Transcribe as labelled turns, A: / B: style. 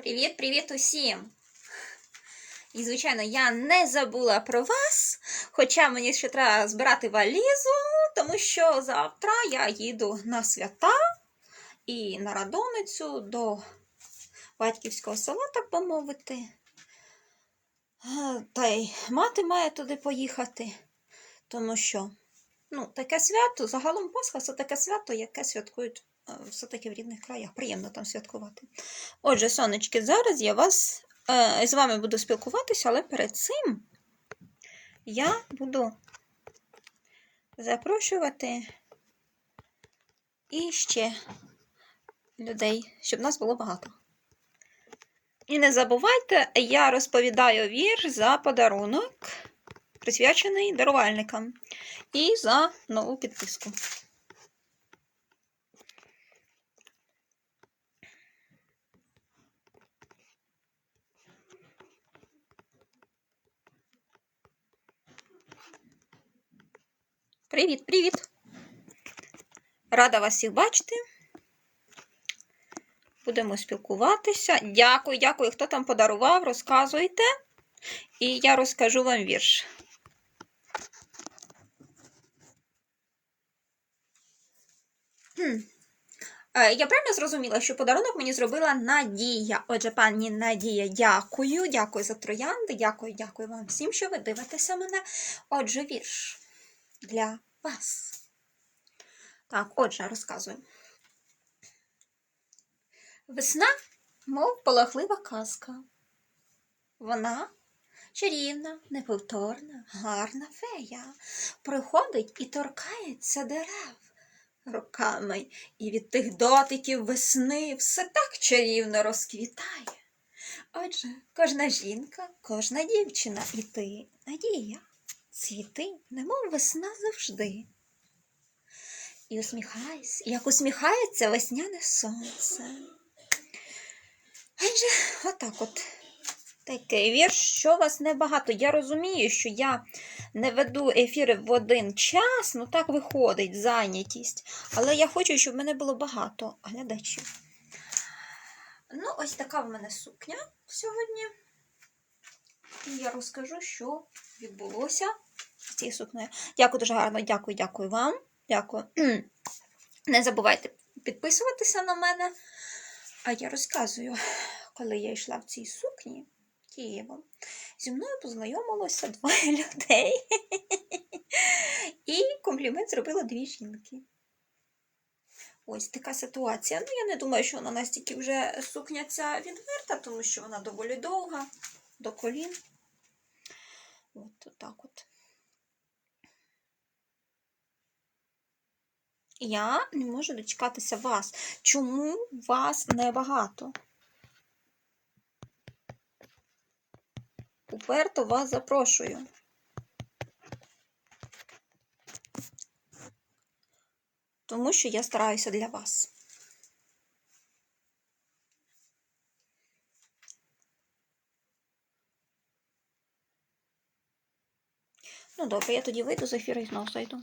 A: Привіт-привіт усім! І, звичайно, я не забула про вас, хоча мені ще треба збирати валізу, тому що завтра я їду на свята і на радоницю до батьківського села, так би мовити. Та й мати має туди поїхати, тому що ну, таке свято, загалом Пасха це таке свято, яке святкують все-таки в рідних краях. Приємно там святкувати. Отже, сонечки, зараз я вас е, з вами буду спілкуватися, але перед цим я буду запрошувати і ще людей, щоб нас було багато. І не забувайте, я розповідаю вірш за подарунок, присвячений дарувальникам, і за нову підписку. Привіт, привіт! Рада вас всіх бачити. Будемо спілкуватися. Дякую, дякую, хто там подарував, розказуйте. І я розкажу вам вірш. Е, Я правильно зрозуміла, що подарунок мені зробила Надія. Отже, пані Надія, дякую, дякую за троянди, дякую, дякую вам всім, що ви дивитеся мене. Отже, вірш для вас. Так, отже, розказую. Весна, мов полохлива казка. Вона чарівна, неповторна, гарна фея. Приходить і торкається дерев руками, і від тих дотиків весни все так чарівно розквітає. Отже, кожна жінка, кожна дівчина, і ти, Надія, цвіти, немов весна завжди. І усміхайся, як усміхається весняне сонце. Адже отак от такий вірш, що вас небагато. Я розумію, що я не веду ефіри в один час, ну так виходить зайнятість. Але я хочу, щоб в мене було багато глядачів. Ну, ось така в мене сукня сьогодні. І я розкажу, що відбулося цією сукнею. Дякую дуже гарно, дякую, дякую вам. Дякую. Не забувайте підписуватися на мене. А я розказую, коли я йшла в цій сукні Києвом, зі мною познайомилося двоє людей. І комплімент зробила дві жінки. Ось така ситуація. Ну, я не думаю, що вона настільки вже сукня ця відверта, тому що вона доволі довга, до колін. От так от. Я не можу дочекатися вас. Чому вас небагато? Уперто вас запрошую. Тому що я стараюся для вас. Ну, добре, я тоді вийду з ефіру і знову зайду.